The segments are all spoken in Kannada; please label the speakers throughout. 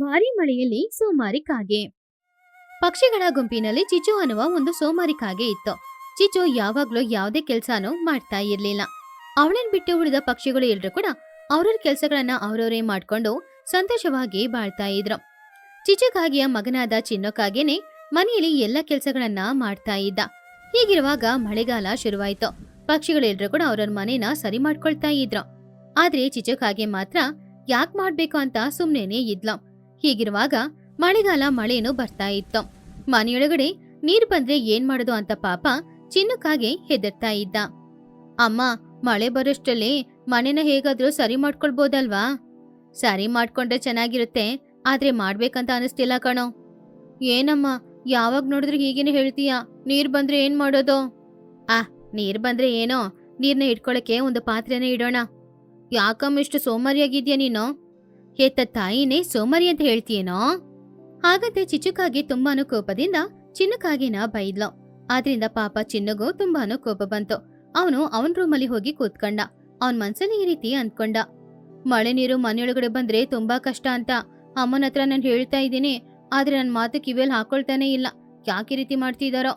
Speaker 1: ಭಾರಿ ಮಳೆಯಲ್ಲಿ ಸೋಮಾರಿ ಕಾಗೆ. ಪಕ್ಷಿಗಳ ಗುಂಪಿನಲ್ಲಿ ಚಿಚು ಅನ್ನುವ ಒಂದು ಸೋಮಾರಿ ಕಾಗೆ ಇತ್ತು. ಚಿಚು ಯಾವಾಗ್ಲೂ ಯಾವುದೇ ಕೆಲ್ಸಾನೂ ಮಾಡ್ತಾ ಇರ್ಲಿಲ್ಲ. ಅವಳನ್ ಬಿಟ್ಟು ಉಳಿದ ಪಕ್ಷಿಗಳು ಎಲ್ರು ಕೂಡ ಅವ್ರವ್ರ ಕೆಲ್ಸಗಳನ್ನ ಅವ್ರವರೇ ಮಾಡ್ಕೊಂಡು ಸಂತೋಷವಾಗಿ ಬಾಳ್ತಾ ಇದ್ರು. ಚಿಚು ಕಾಗೆಯ ಮಗನಾದ ಚಿನ್ನೋಕಾಗೇನೆ ಮನೆಯಲ್ಲಿ ಎಲ್ಲ ಕೆಲ್ಸಗಳನ್ನ ಮಾಡ್ತಾ ಇದ್ದ. ಹೀಗಿರುವಾಗ ಮಳೆಗಾಲ ಶುರುವಾಯ್ತು. ಪಕ್ಷಿಗಳೆಲ್ಲರೂ ಕೂಡ ಅವ್ರವ್ರ ಮನೇನ ಸರಿ ಮಾಡ್ಕೊಳ್ತಾ ಇದ್ರು. ಆದ್ರೆ ಚಿಚುಕಾಗೆ ಮಾತ್ರ ಯಾಕ್ ಮಾಡ್ಬೇಕು ಅಂತ ಸುಮ್ನೆನೆ ಇದ್ಲು. ಹೀಗಿರುವಾಗ ಮಳೆಗಾಲ ಮಳೆನೂ ಬರ್ತಾ ಇತ್ತು. ಮನೆಯೊಳಗಡೆ ನೀರ್ ಬಂದ್ರೆ ಏನ್ ಮಾಡೋದು ಅಂತ ಪಾಪ ಚಿನ್ನಕ್ಕಾಗೆ ಹೆದರ್ತಾ ಇದ್ದ. ಅಮ್ಮ, ಮಳೆ ಬರೋಷ್ಟರಲ್ಲಿ ಮನೆನ ಹೇಗಾದ್ರೂ ಸರಿ ಮಾಡ್ಕೊಳ್ಬೋದಲ್ವಾ? ಸರಿ ಮಾಡ್ಕೊಂಡ್ರೆ ಚೆನ್ನಾಗಿರುತ್ತೆ, ಆದ್ರೆ ಮಾಡ್ಬೇಕಂತ ಅನಿಸ್ತಿಲ್ಲ ಕಣೋ. ಏನಮ್ಮ, ಯಾವಾಗ ನೋಡಿದ್ರು ಹೀಗೇನೆ ಹೇಳ್ತೀಯ? ನೀರ್ ಬಂದ್ರೆ ಏನ್ ಮಾಡೋದು? ಆ, ನೀರ್ ಬಂದ್ರೆ ಏನೋ, ನೀರ್ನ ಇಟ್ಕೊಳಕ್ಕೆ ಒಂದು ಪಾತ್ರೆನ ಇಡೋಣ. ಯಾಕಮ್ಮ ಇಷ್ಟು ಸೋಮಾರಿಯಾಗಿದ್ಯಾ ನೀನು? ಹೆತ್ತ ತಾಯಿನೇ, ಸೋಮಾರಿ ಅಂತ ಹೇಳ್ತೀಯೇನೋ? ಹಾಗಂತೆ ಚಿಚುಕಾಗಿ ತುಂಬಾನು ಕೋಪದಿಂದ ಚಿನ್ನಕಾಗಿನ ಬೈದ್ಲು. ಆದ್ರಿಂದ ಪಾಪ ಚಿನ್ನಗೂ ತುಂಬಾನು ಕೋಪ ಬಂತು. ಅವನು ಅವನ್ ರೂಮಲ್ಲಿ ಹೋಗಿ ಕೂತ್ಕೊಂಡ. ಅವನ್ ಮನ್ಸಲ್ಲಿ ಈ ರೀತಿ ಅಂದ್ಕೊಂಡ. ಮಳೆ ನೀರು ಮನೆಯೊಳಗಡೆ ಬಂದ್ರೆ ತುಂಬಾ ಕಷ್ಟ ಅಂತ ಅಮ್ಮನ ಹತ್ರ ನಾನು ಹೇಳ್ತಾ ಇದ್ದೀನಿ. ಆದ್ರೆ ನನ್ ಮಾತು ಕಿವಿಯಲ್ಲಿ ಹಾಕೊಳ್ತಾನೆ ಇಲ್ಲ. ಯಾಕೆ ರೀತಿ ಮಾಡ್ತಿದಾರೋ?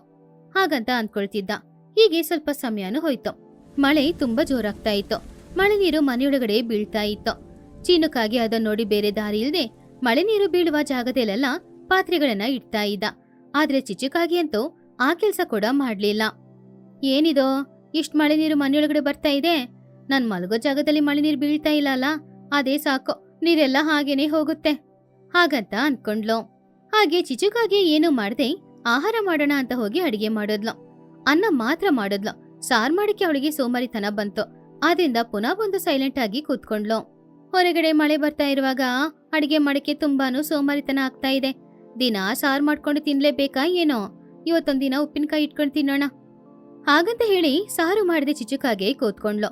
Speaker 1: ಹಾಗಂತ ಅಂದ್ಕೊಳ್ತಿದ್ದ. ಹೀಗೆ ಸ್ವಲ್ಪ ಸಮಯನೂ ಹೋಯ್ತು. ಮಳೆ ತುಂಬಾ ಜೋರಾಗ್ತಾ ಇತ್ತು. ಮಳೆ ನೀರು ಮನೆಯೊಳಗಡೆ ಬೀಳ್ತಾ ಇತ್ತು. ಚೀನುಕಾಗಿ ಅದನ್ನ ನೋಡಿ ಬೇರೆ ದಾರಿ ಇಲ್ಲದೆ ಮಳೆ ನೀರು ಬೀಳುವ ಜಾಗದಲ್ಲೆಲ್ಲ ಪಾತ್ರೆಗಳನ್ನ ಇಡ್ತಾ ಇದ್ದ. ಆದ್ರೆ ಚಿಚುಕಾಗಿ ಅಂತೂ ಆ ಕೆಲ್ಸ ಕೂಡ ಮಾಡ್ಲಿಲ್ಲ. ಏನಿದೋ? ಇಷ್ಟ್ ಮಳೆ ನೀರು ಮನೆಯೊಳಗಡೆ ಬರ್ತಾ ಇದೆ? ನನ್ ಮಲಗೋ ಜಾಗದಲ್ಲಿ ಮಳೆ ನೀರು ಬೀಳ್ತಾ ಇಲ್ಲ ಅದೇ ಸಾಕು, ನೀರೆಲ್ಲ ಹಾಗೇನೆ ಹೋಗುತ್ತೆ. ಹಾಗಂತ ಅನ್ಕೊಂಡ್ಲು. ಹಾಗೆ ಚಿಚುಕಾಗಿ ಏನು ಮಾಡ್ದೆ ಆಹಾರ ಮಾಡೋಣ ಅಂತ ಹೋಗಿ ಅಡಿಗೆ ಮಾಡೋದ್ಲು. ಅನ್ನ ಮಾತ್ರ ಮಾಡೋದ್ಲು. ಸಾರ್ ಮಾಡಕ್ಕೆ ಅವಳಿಗೆ ಸೋಮಾರಿತನ ಬಂತು. ಆದ್ರಿಂದ ಪುನಃ ಒಂದು ಸೈಲೆಂಟ್ ಆಗಿ ಕೂತ್ಕೊಂಡ್ಲು. ಹೊರಗಡೆ ಮಳೆ ಬರ್ತಾ ಇರುವಾಗ ಅಡಿಗೆ ಮಾಡಕ್ಕೆ ತುಂಬಾನು ಸೋಮಾರಿತನ ಆಗ್ತಾ ಇದೆ. ದಿನ ಸಾರ್ ಮಾಡ್ಕೊಂಡು ತಿನ್ಲೇಬೇಕಾ ಏನೋ? ಇವತ್ತೊಂದಿನ ಉಪ್ಪಿನಕಾಯಿ ಇಟ್ಕೊಂಡು ತಿನ್ನೋಣ. ಹಾಗಂತ ಹೇಳಿ ಸಾರು ಮಾಡದೆ ಚಿಚುಕಾಗೆ ಕೂತ್ಕೊಂಡ್ಲು.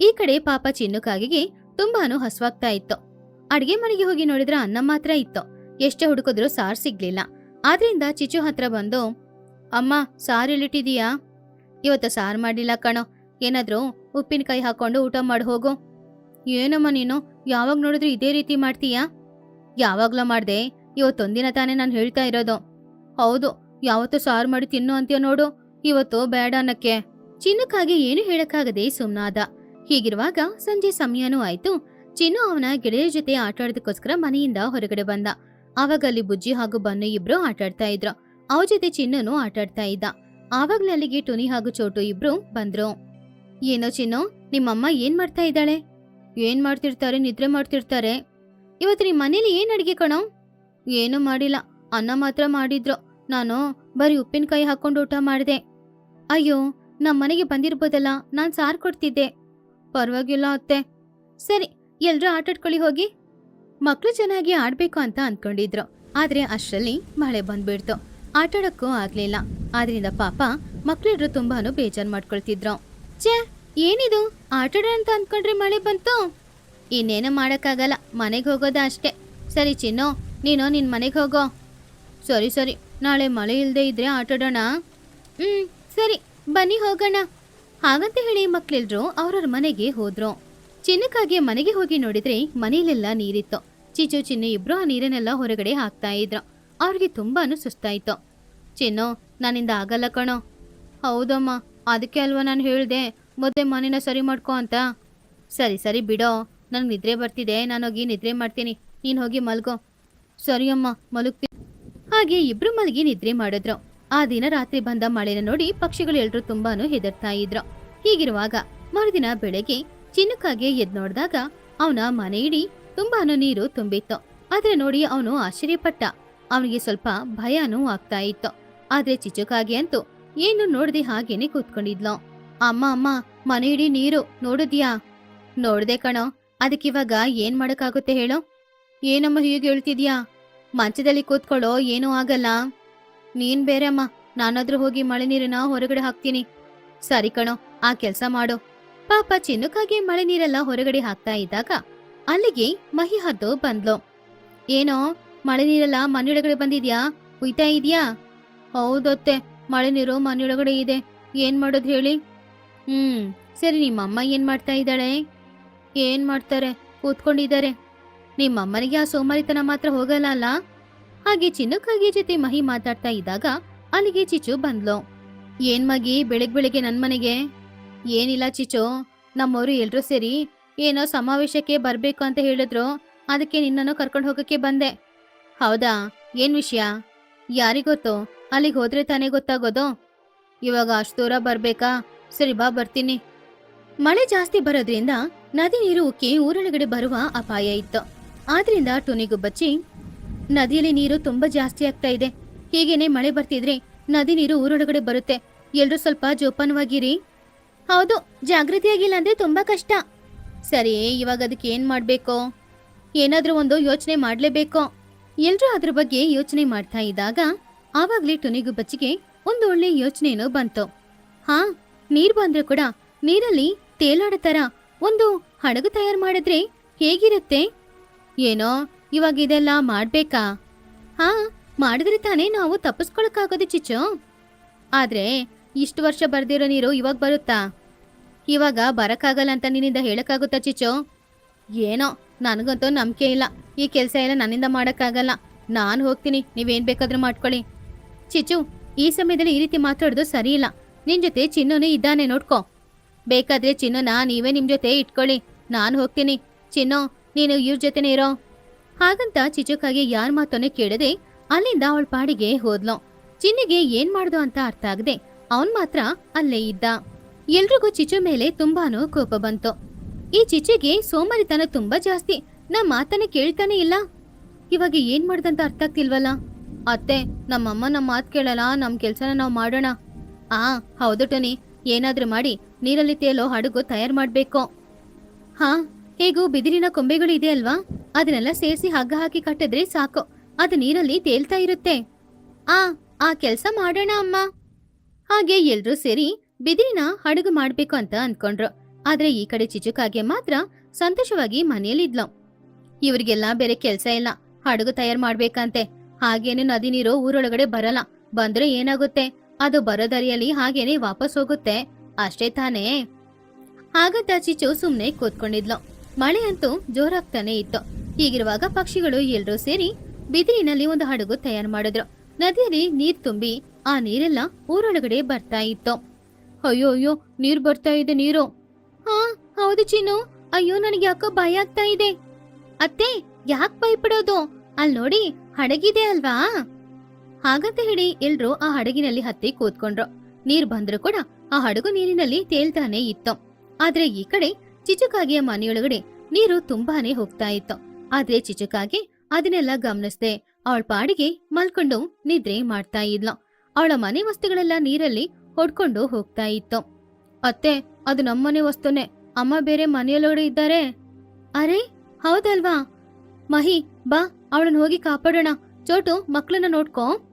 Speaker 1: ಈ ಕಡೆ ಪಾಪ ಚಿನ್ನುಕಾಗಿಗೆ ತುಂಬಾನು ಹಸ್ವಾಗ್ತಾ ಇತ್ತು. ಅಡಿಗೆ ಮನೆಗೆ ಹೋಗಿ ನೋಡಿದ್ರೆ ಅನ್ನ ಮಾತ್ರ ಇತ್ತು. ಎಷ್ಟೇ ಹುಡುಕಿದ್ರು ಸಾರ್ ಸಿಗ್ಲಿಲ್ಲ. ಆದ್ರಿಂದ ಚಿಚು ಹತ್ರ ಬಂದು, ಅಮ್ಮ, ಸಾರ್ ಇಲ್ಲಿಟ್ಟಿದೀಯಾ ಇವತ್ತು ಸಾರ್ ಮಾಡಿಲ್ಲ ಕಣೋ. ಏನಾದ್ರೂ ಉಪ್ಪಿನಕಾಯಿ ಹಾಕೊಂಡು ಊಟ ಮಾಡಿ, ಹೋಗು. ಏನಮ್ಮ ನೀನು? ಯಾವಾಗ ನೋಡಿದ್ರು ಇದೇ ರೀತಿ ಮಾಡ್ತೀಯಾ? ಯಾವಾಗ್ಲೂ ಮಾಡ್ದೆ. ಇವತ್ತೊಂದಿನ ತಾನೇ ನಾನು ಹೇಳ್ತಾ ಇರೋದು. ಹೌದು, ಯಾವತ್ತು ಸಾರು ಮಾಡಿ ತಿನ್ನು ಅಂತೀಯ ನೋಡು. ಇವತ್ತು ಬೇಡ ಅನ್ನಕ್ಕೆ. ಚಿನ್ನಕ್ಕಾಗಿ ಏನು ಹೇಳಕ್ಕಾಗದೆ ಸುಮ್ನಾದ. ಹೀಗಿರುವಾಗ ಸಂಜೆ ಸಮಯನೂ ಆಯ್ತು. ಚಿನ್ನು ಅವನ ಗೆಳೆಯರ ಜೊತೆ ಆಟಾಡೋದಕ್ಕೋಸ್ಕರ ಮನೆಯಿಂದ ಹೊರಗಡೆ ಬಂದ. ಆವಾಗ ಅಲ್ಲಿ ಬುಜ್ಜಿ ಹಾಗೂ ಬನ್ನು ಇಬ್ರು ಆಟಾಡ್ತಾ ಇದ್ರು. ಅವ ಜೊತೆ ಚಿನ್ನನು ಆಟಾಡ್ತಾ ಇದ್ದ. ಆವಾಗ್ಲೇ ಅಲ್ಲಿಗೆ ಟುನಿ ಹಾಗೂ ಚೋಟು ಇಬ್ರು ಬಂದ್ರು. ಏನೋ ಚಿನ್ನು, ನಿಮ್ಮಮ್ಮ ಏನ್ ಮಾಡ್ತಾ ಇದ್ದಾಳೆ? ಏನ್ ಮಾಡ್ತಿರ್ತಾರೆ? ನಿದ್ರೆ ಮಾಡ್ತಿರ್ತಾರೆ. ಇವತ್ತು ನಿಮ್ ಮನೇಲಿ ಏನ್ ಅಡಿಗೆ ಕಣೋ? ಏನೂ ಮಾಡಿಲ್ಲ. ಅನ್ನ ಮಾತ್ರ ಮಾಡಿದ್ರು. ನಾನು ಬರೀ ಉಪ್ಪಿನಕಾಯಿ ಹಾಕೊಂಡು ಊಟ ಮಾಡಿದೆ. ಅಯ್ಯೋ ನಮ್ಮ ಮನೆಗೆ ಬಂದಿರ್ಬೋದಲ್ಲ? ನಾನು ಸಾರ್ ಕೊಡ್ತಿದ್ದೆ. ಪರವಾಗಿಲ್ಲ ಅತ್ತೆ. ಸರಿ ಎಲ್ಲರೂ ಆಟಾಡ್ಕೊಳ್ಳಿ ಹೋಗಿ. ಮಕ್ಕಳು ಚೆನ್ನಾಗಿ ಆಡಬೇಕು ಅಂತ ಅಂದ್ಕೊಂಡಿದ್ರು ಆದ್ರೆ ಅಷ್ಟರಲ್ಲಿ ಮಳೆ ಬಂದ್ಬಿಡ್ತು. ಆಟಾಡೋಕ್ಕೂ ಆಗಲಿಲ್ಲ. ಆದ್ರಿಂದ ಪಾಪ ಮಕ್ಳೆಲ್ರು ತುಂಬಾನು ಬೇಜಾರು ಮಾಡ್ಕೊಳ್ತಿದ್ರು. ಛೇ ಏನಿದು? ಆಟಾಡ ಅಂತ ಅನ್ಕೊಂಡ್ರೆ ಮಳೆ ಬಂತು? ಇನ್ನೇನು ಮಾಡೋಕ್ಕಾಗಲ್ಲ, ಮನೆಗೆ ಹೋಗೋದ ಅಷ್ಟೇ. ಸರಿ ಚಿನ್ನು, ನೀನು ನಿನ್ನ ಮನೆಗೆ ಹೋಗೋ. ಸರಿ ಸರಿ, ನಾಳೆ ಮಳೆ ಇಲ್ಲದೆ ಇದ್ರೆ ಆಟಾಡೋಣ. ಹ್ಞೂ ಸರಿ, ಬನ್ನಿ ಹೋಗೋಣ. ಹಾಗಂತ ಹೇಳಿ ಮಕ್ಕಳೆಲ್ಲರು ಅವ್ರವ್ರ ಮನೆಗೆ ಹೋದ್ರು. ಚಿನ್ನಕ್ಕಾಗಿ ಮನೆಗೆ ಹೋಗಿ ನೋಡಿದ್ರೆ ಮನೆಯಲ್ಲೆಲ್ಲ ನೀರಿತ್ತು. ಚಿಚು, ಚಿನ್ನು ಇಬ್ರು ಆ ನೀರನ್ನೆಲ್ಲ ಹೊರಗಡೆ ಹಾಕ್ತಾ ಇದ್ರು. ಅವ್ರಿಗೆ ತುಂಬಾನು ಸುಸ್ತಾಯಿತು. ಚಿನ್ನು, ನಾನಿಂದ ಆಗಲ್ಲ ಕಣೋ. ಹೌದಮ್ಮ, ಅದಕ್ಕೆ ಅಲ್ವಾ ನಾನು ಹೇಳ್ದೆ? ಮೊದಲೇ ಮನೇನ ಸರಿ ಮಾಡ್ಕೊ ಅಂತ. ಸರಿ ಸರಿ ಬಿಡೋ. ನನಗೆ ನಿದ್ರೆ ಬರ್ತಿದೆ. ನಾನು ಹೋಗಿ ನಿದ್ರೆ ಮಾಡ್ತೀನಿ. ನೀನು ಹೋಗಿ ಮಲ್ಗೋ. ಸರಿ ಅಮ್ಮ, ಮಲಗ್ತೀನಿ. ಹಾಗೆ ಇಬ್ರು ಮಲಗಿ ನಿದ್ರೆ ಮಾಡಿದ್ರು. ಆ ದಿನ ರಾತ್ರಿ ಬಂದ ಮಳೆನ ನೋಡಿ ಪಕ್ಷಿಗಳು ಎಲ್ಲರೂ ತುಂಬಾನು ಹೆದರ್ತಾ ಇದ್ರು. ಹೀಗಿರುವಾಗ ಮರುದಿನ ಬೆಳಗ್ಗೆ ಚಿನ್ನುಕಾಗೆ ಎದ್ ನೋಡಿದಾಗ ಅವನ ಮನೆ ಇಡೀ ತುಂಬಾನು ನೀರು ತುಂಬಿತ್ತು. ಆದ್ರೆ ನೋಡಿ ಅವನು ಆಶ್ಚರ್ಯಪಟ್ಟ. ಅವನಿಗೆ ಸ್ವಲ್ಪ ಭಯನೂ ಆಗ್ತಾ ಇತ್ತು. ಆದ್ರೆ ಚಿಚುಕಾಗಿ ಅಂತೂ ಏನು ನೋಡದೆ ಹಾಗೇನೆ ಕೂತ್ಕೊಂಡಿದ್ಲು. ಅಮ್ಮ ಅಮ್ಮ, ಮನೆ ಇಡೀ ನೀರು, ನೋಡಿದ್ಯಾ? ನೋಡ್ದೆ ಕಣೋ ಅದಕ್ಕಿವಾಗ ಏನ್ ಮಾಡಕ್ಕಾಗುತ್ತೆ ಹೇಳು? ಏನಮ್ಮ ಹೀಗೆ ಹೇಳ್ತಿದ್ಯಾ? ಮಂಚದಲ್ಲಿ ಕೂತ್ಕೊಳ್ಳೋ ಏನೂ ಆಗಲ್ಲ. ನೀನ್ ಬೇರೆ ಅಮ್ಮ, ನಾನಾದ್ರೂ ಹೋಗಿ ಮಳೆ ನೀರನ್ನ ಹೊರಗಡೆ ಹಾಕ್ತೀನಿ. ಸರಿ ಕಣೋ, ಆ ಕೆಲಸ ಮಾಡು. ಪಾಪ ಚಿನ್ನಕ್ಕಾಗಿ ಮಳೆ ನೀರೆಲ್ಲ ಹೊರಗಡೆ ಹಾಕ್ತಾ ಇದ್ದಾಗ ಅಲ್ಲಿಗೆ ಮಹಿ ಹದ್ದು ಬಂದ್ಲು. ಏನೋ, ಮಳೆ ನೀರೆಲ್ಲ ಮನೆಯೊಳಗಡೆ ಬಂದಿದ್ಯಾ? ಉಯ್ತಾ ಇದ್ಯಾ? ಹೌದತ್ತೆ, ಮಳೆ ನೀರು ಮನೆಯೊಳಗಡೆ ಇದೆ. ಏನ್ ಮಾಡೋದು ಹೇಳಿ? ಹ್ಮ್, ಸರಿ ನಿಮ್ಮಮ್ಮ ಏನ್ ಮಾಡ್ತಾ ಇದ್ದಾಳೆ? ಏನ್ ಮಾಡ್ತಾರೆ? ಕೂತ್ಕೊಂಡಿದ್ದಾರೆ. ನಿಮ್ಮಮ್ಮನಿಗೆ ಆ ಸೋಮಾರಿತನ ಮಾತ್ರ ಹೋಗಲ್ಲ ಅಲ್ಲ? ಹಾಗೆ ಚಿನ್ನಕ್ಕಾಗಿ ಜೊತೆ ಮಹಿ ಮಾತಾಡ್ತಾ ಇದ್ದಾಗ ಅಲ್ಲಿಗೆ ಚಿಚು ಬಂದ್ಲು. ಏನ್ ಮಗಿ, ಬೆಳಗ್ ಬೆಳಿಗ್ಗೆ ನನ್ ಮನೆಗೆ? ಏನಿಲ್ಲ ಚಿಚು ನಮ್ಮವರು ಎಲ್ರೂ ಸೇರಿ ಏನೋ ಸಮಾವೇಶಕ್ಕೆ ಬರ್ಬೇಕು ಅಂತ ಹೇಳಿದ್ರು. ಅದಕ್ಕೆ ನಿನ್ನನ್ನು ಕರ್ಕೊಂಡು ಹೋಗಕ್ಕೆ ಬಂದೆ. ಹೌದಾ? ಏನ್ ವಿಷಯ? ಯಾರಿಗೊತ್ತು ಅಲ್ಲಿಗೆ ಹೋದ್ರೆ ತಾನೇ ಗೊತ್ತಾಗೋದು? ಇವಾಗ ಅಷ್ಟು ದೂರ ಬರ್ಬೇಕಾ? ಸರಿ, ಬಾ, ಬರ್ತೀನಿ. ಮಳೆ ಜಾಸ್ತಿ ಬರೋದ್ರಿಂದ ನದಿ ನೀರು ಉಕ್ಕಿ ಊರೊಳಗಡೆ ಬರುವ ಅಪಾಯ ಇತ್ತು. ಆದ್ರಿಂದ ಟುನಿಗೂ ಬಚ್ಚಿ, ನದಿಯಲ್ಲಿ ನೀರು ತುಂಬಾ ಜಾಸ್ತಿ ಆಗ್ತಾ ಇದೆ. ಹೀಗೇನೆ ಮಳೆ ಬರ್ತಿದ್ರೆ ನದಿ ನೀರು ಊರೊಳಗಡೆ ಬರುತ್ತೆ. ಎಲ್ರೂ ಸ್ವಲ್ಪ ಜೋಪಾನವಾಗಿರಿ. ಹೌದು ಜಾಗೃತಿಯಾಗಿಲ್ಲ ಅಂದ್ರೆ ತುಂಬಾ ಕಷ್ಟ. ಸರಿ, ಇವಾಗ ಅದಕ್ಕೆ ಏನ್ ಮಾಡ್ಬೇಕು? ಏನಾದ್ರೂ ಒಂದು ಯೋಚನೆ ಮಾಡ್ಲೇಬೇಕು. ಎಲ್ರೂ ಅದ್ರ ಬಗ್ಗೆ ಯೋಚನೆ ಮಾಡ್ತಾ ಇದ್ದಾಗ ಆವಾಗ್ಲೇ ಟುನಿಗೂ ಬಚ್ಚಿಗೆ ಒಂದು ಒಳ್ಳೆ ಯೋಚನೆನೋ ಬಂತು. ಹಾ ನೀರ್ ಬಂದ್ರೆ ಕೂಡ ನೀರಲ್ಲಿ ತೇಲಾಡೋ ತರ ಒಂದು ಹಡಗು ತಯಾರು ಮಾಡಿದ್ರೆ ಹೇಗಿರುತ್ತೆ? ಏನೋ, ಇವಾಗ ಇದೆಲ್ಲ ಮಾಡ್ಬೇಕಾ? ಹಾ, ಮಾಡಿದ್ರೆ ತಾನೇ ನಾವು ತಪ್ಪಿಸ್ಕೊಳಕ್ಕಾಗೋದು ಚಿಚ್ಚು. ಆದ್ರೆ, ಇಷ್ಟು ವರ್ಷ ಬರ್ದಿರೋ ನೀರು ಇವಾಗ ಬರುತ್ತಾ? ಇವಾಗ ಬರಕ್ಕಾಗಲ್ಲ ಅಂತ ನಿನ್ನಿಂದ ಹೇಳಕ್ಕಾಗುತ್ತಾ ಚಿಚ್ಚು? ಏನೋ, ನನಗಂತೂ ನಂಬಿಕೆ ಇಲ್ಲ. ಈ ಕೆಲಸ ಎಲ್ಲ ನನ್ನಿಂದ ಮಾಡಕ್ಕಾಗಲ್ಲ. ನಾನು ಹೋಗ್ತೀನಿ, ನೀವೇನ್ ಬೇಕಾದ್ರೂ ಮಾಡ್ಕೊಳ್ಳಿ. ಚಿಚ್ಚು, ಈ ಸಮಯದಲ್ಲಿ ಈ ರೀತಿ ಮಾತಾಡೋದು ಸರಿ ಇಲ್ಲ ನಿನ್ ಜೊತೆ ಚಿನ್ನನು ಇದ್ದಾನೆ ನೋಡ್ಕೊ. ಬೇಕಾದ್ರೆ ಚಿನ್ನನ ನೀವೇ ನಿಮ್ ಜೊತೆ ಇಟ್ಕೊಳ್ಳಿ. ನಾನು ಹೋಗ್ತೀನಿ. ಚಿನ್ನೋ, ನೀನು ಇವ್ರ ಜೊತೆನೇ ಇರೋ. ಹಾಗಂತ ಚಿಚುಕಾಗಿ ಯಾರ್ ಮಾತನ್ನೇ ಕೇಳದೆ ಅಲ್ಲಿಂದ ಅವಳ ಪಾಡಿಗೆ ಹೋದ್ಲು. ಚಿನ್ನಿಗೆ ಏನ್ ಮಾಡ್ದು ಅಂತ ಅರ್ಥ ಆಗದೆ ಅವನ್ ಮಾತ್ರ ಅಲ್ಲೇ ಇದ್ದ. ಎಲ್ರಿಗೂ ಚಿಚು ಮೇಲೆ ತುಂಬಾನು ಕೋಪ ಬಂತು. ಈ ಚಿಚುಗೆ ಸೋಮಾರಿತನ ತುಂಬಾ ಜಾಸ್ತಿ. ನಾ ಮಾತನ್ನ ಕೇಳ್ತಾನೆ ಇಲ್ಲ. ಇವಾಗ ಏನ್ ಮಾಡ್ದಂತ ಅರ್ಥ ಆಗ್ತಿಲ್ವಲ್ಲ? ಅತ್ತೆ, ನಮ್ಮಮ್ಮ ನಮ್ಮ ಮಾತ್ ಕೇಳಲ್ಲ, ನಮ್ ಕೆಲ್ಸನ ನಾವ್ ಮಾಡೋಣ. ಆ, ಹೌದು ಟೊನಿ. ಏನಾದ್ರೂ ಮಾಡಿ ನೀರಲ್ಲಿ ತೇಲೋ ಹಡಗು ತಯಾರು ಮಾಡ್ಬೇಕು. ಹಾ, ಹೇಗೂ ಬಿದಿರಿನ ಕೊಂಬೆಗಳು ಇದೆ ಅಲ್ವಾ? ಅದನ್ನೆಲ್ಲ ಸೇರಿಸಿ ಹಗ್ಗ ಹಾಕಿ ಕಟ್ಟಿದ್ರೆ ಸಾಕು. ಅದು ನೀರಲ್ಲಿ ತೇಲ್ತಾ ಇರುತ್ತೆ. ಆ ಆ ಕೆಲಸ ಮಾಡೋಣ ಅಮ್ಮ. ಹಾಗೆ ಎಲ್ರೂ ಸೇರಿ ಬಿದಿರಿನ ಹಡಗು ಮಾಡ್ಬೇಕು ಅಂತ ಅನ್ಕೊಂಡ್ರು. ಆದ್ರೆ ಈ ಕಡೆ ಚಿಚುಕಾಗೆ ಮಾತ್ರ ಸಂತೋಷವಾಗಿ ಮನೆಯಲ್ಲಿದ್ಲು. ಇವರಿಗೆಲ್ಲ ಬೇರೆ ಕೆಲಸ ಇಲ್ಲ. ಹಡಗು ತಯಾರು ಮಾಡ್ಬೇಕಂತೆ. ಹಾಗೇನೆ ನದಿ ನೀರು ಊರೊಳಗಡೆ ಬರಲ್ಲ. ಬಂದ್ರೆ ಏನಾಗುತ್ತೆ? ಅದು ಬರೋ ದಾರಿಯಲ್ಲಿ ಹಾಗೇನೆ ವಾಪಸ್ ಹೋಗುತ್ತೆ. ಅಷ್ಟೇ ತಾನೇ. ಹಾಗಂತ ಚಿಚು ಸುಮ್ನೆ ಕೂತ್ಕೊಂಡಿದ್ಲು. ಮಳೆ ಅಂತೂ ಜೋರಾಗ್ತಾನೆ ಇತ್ತು. ಹೀಗಿರುವಾಗ ಪಕ್ಷಿಗಳು ಎಲ್ರೂ ಸೇರಿ ಬಿದಿರಿನಲ್ಲಿ ಒಂದು ಹಡಗು ತಯಾರು ಮಾಡಿದ್ರು. ನದಿಯಲ್ಲಿ ನೀರ್ ತುಂಬಿ ಆ ನೀರೆಲ್ಲ ಊರೊಳಗಡೆ ಬರ್ತಾ ಇತ್ತು. ಅಯ್ಯೋ ಅಯ್ಯೋ, ನೀರ್ ಬರ್ತಾ ಇದೆ ನೀರು. ಹಾ, ಹೌದು ಚಿನ್ನು. ಅಯ್ಯೋ, ನನಗೆ ಯಾಕೋ ಭಯ ಆಗ್ತಾ ಇದೆ. ಅತ್ತೆ, ಯಾಕೆ ಭಯಪಡೋದು? ಅಲ್ ನೋಡಿ ಹಡಗಿದೆ ಅಲ್ವಾ? ಹಾಗಂತ ಹೇಳಿ ಎಲ್ರೂ ಆ ಹಡಗಿನಲ್ಲಿ ಹತ್ತಿ ಕೂತ್ಕೊಂಡ್ರು. ನೀರ್ ಬಂದ್ರು ಕೂಡ ಆ ಹಡಗು ನೀರಿನಲ್ಲಿ ತೇಲ್ತಾನೆ ಇತ್ತು. ಆದ್ರೆ ಈ ಕಡೆ ಚಿಚುಕಾಗಿಯ ಮನೆಯೊಳಗಡೆ ನೀರು ತುಂಬಾನೇ ಹೋಗ್ತಾ ಇತ್ತು. ಆದ್ರೆ ಚಿಚುಕಾಗಿ ಅದನ್ನೆಲ್ಲ ಗಮನಿಸ್ದೆ. ಅವಳ ಪಾಡಿಗೆ ಮಲ್ಕೊಂಡು ನಿದ್ರೆ ಮಾಡ್ತಾ ಇದ್ಲು. ಅವಳ ಮನೆ ವಸ್ತುಗಳೆಲ್ಲ ನೀರಲ್ಲಿ ಹೊಡ್ಕೊಂಡು ಹೋಗ್ತಾ ಇತ್ತು. ಅತ್ತೆ, ಅದು ನಮ್ಮನೆ ವಸ್ತುನೇ. ಅಮ್ಮ ಬೇರೆ ಮನೆಯಲ್ಲೋಡೆ ಇದ್ದಾರೆ. ಅರೆ, ಹೌದಲ್ವಾ? ಮಹಿ, ಬಾ, ಅವಳನ್ನ ಹೋಗಿ ಕಾಪಾಡೋಣ. ಚೋಟು ಮಕ್ಕಳನ್ನ ನೋಡ್ಕೋ.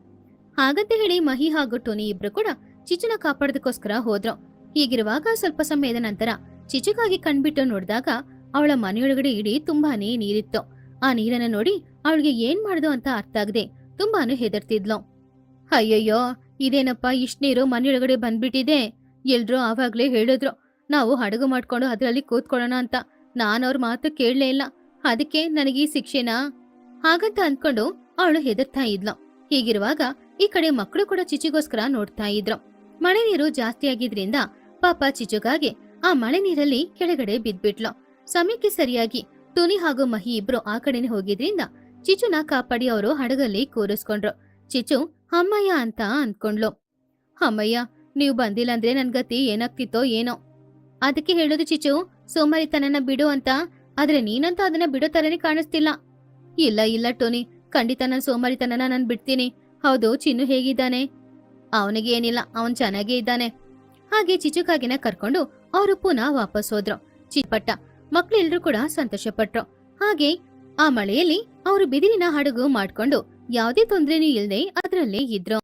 Speaker 1: ಹಾಗಂತ ಹೇಳಿ ಮಹಿ ಹಾಗೂ ಟೋನಿ ಇಬ್ರು ಕೂಡ ಚಿಚುನ ಕಾಪಾಡೋದಕ್ಕೋಸ್ಕರ ಹೋದ್ರು. ಹೀಗಿರುವಾಗ ಸ್ವಲ್ಪ ಸಮಯದ ನಂತರ ಚಿಚುಗಾಗಿ ಕಣ್ಬಿಟ್ಟು ನೋಡಿದಾಗ ಅವಳ ಮನೆಯೊಳಗಡೆ ಇಡೀ ತುಂಬಾನೇ ನೀರಿತ್ತು. ಆ ನೀರನ್ನ ನೋಡಿ ಅವಳಿಗೆ ಏನ್ ಮಾಡ್ದು ಅಂತ ಅರ್ಥ ಆಗದೆ ತುಂಬಾನು ಹೆದರ್ತಿದ್ಲು. ಅಯ್ಯಯ್ಯೋ, ಇದೇನಪ್ಪ, ಇಷ್ಟ್ ನೀರು ಮನೆಯೊಳಗಡೆ ಬಂದ್ಬಿಟ್ಟಿದೆ. ಎಲ್ರೂ ಆವಾಗ್ಲೇ ಹೇಳಿದ್ರು, ನಾವು ಹಡಗು ಮಾಡ್ಕೊಂಡು ಅದರಲ್ಲಿ ಕೂತ್ಕೊಳ್ಳೋಣ ಅಂತ. ನಾನು ಅವ್ರ ಮಾತು ಕೇಳಲೇ ಇಲ್ಲ. ಅದಕ್ಕೆ ನನಗೆ ಈ ಶಿಕ್ಷೆನಾ? ಹಾಗಂತ ಅಂದ್ಕೊಂಡು ಅವಳು ಹೆದರ್ತಾ ಇದ್ಲು. ಹೀಗಿರುವಾಗ ಈ ಕಡೆ ಮಕ್ಕಳು ಕೂಡ ಚಿಚಿಗೋಸ್ಕರ ನೋಡ್ತಾ ಇದ್ರು. ಮಳೆ ನೀರು ಜಾಸ್ತಿ ಆಗಿದ್ರಿಂದ ಪಾಪ ಚಿಚುಗಾಗಿ ಆ ಮಳೆ ನೀರಲ್ಲಿ ಕೆಳಗಡೆ ಬಿದ್ಬಿಟ್ಲು. ಸಮಯಕ್ಕೆ ಸರಿಯಾಗಿ ಟುನಿ ಹಾಗೂ ಮಹಿ ಇಬ್ರು ಆ ಕಡೆನೆ ಹೋಗಿದ್ರಿಂದ ಚಿಚುನ ಕಾಪಾಡಿ ಅವರು ಹಡಗಲ್ಲಿ ಕೂರಿಸ್ಕೊಂಡ್ರು. ಚಿಚು, ಅಮ್ಮಯ್ಯ ಅಂತ ಅನ್ಕೊಂಡ್ಲು ಅಮ್ಮಯ್ಯ, ನೀವು ಬಂದಿಲ್ಲ ಅಂದ್ರೆ ನನ್ ಗತಿ ಏನಾಗ್ತಿತ್ತೋ ಏನೋ. ಅದಕ್ಕೆ ಹೇಳೋದು ಚಿಚು, ಸೋಮಾರಿತನನ ಬಿಡು ಅಂತ. ಆದ್ರೆ ನೀನಂತೂ ಅದನ್ನ ಬಿಡೋ ತರನೇ ಕಾಣಿಸ್ತಿಲ್ಲ. ಇಲ್ಲ ಇಲ್ಲ, ಟೋನಿ. ಖಂಡಿತ ನಾನು ಸೋಮಾರಿತನನ ನಾನು ಬಿಡ್ತೀನಿ. ಹೌದು, ಚಿನ್ನು ಹೇಗಿದ್ದಾನೆ? ಅವನಿಗೆ ಏನಿಲ್ಲ, ಅವನ್ ಚೆನ್ನಾಗೇ ಇದ್ದಾನೆ. ಹಾಗೆ ಚಿಚುಕಾಗಿನ ಕರ್ಕೊಂಡು ಅವರು ಪುನಃ ವಾಪಸ್ ಹೋದ್ರು. ಚಿಪಟ್ಟ ಮಕ್ಳೆಲ್ರೂ ಕೂಡ ಸಂತೋಷಪಟ್ರು. ಹಾಗೆ ಆ ಮಳೆಯಲ್ಲಿ ಅವರು ಬಿದಿರಿನ ಹಡಗು ಮಾಡ್ಕೊಂಡು ಯಾವುದೇ ತೊಂದರೆನೂ ಇಲ್ಲದೆ ಅದರಲ್ಲೇ ಇದ್ರು.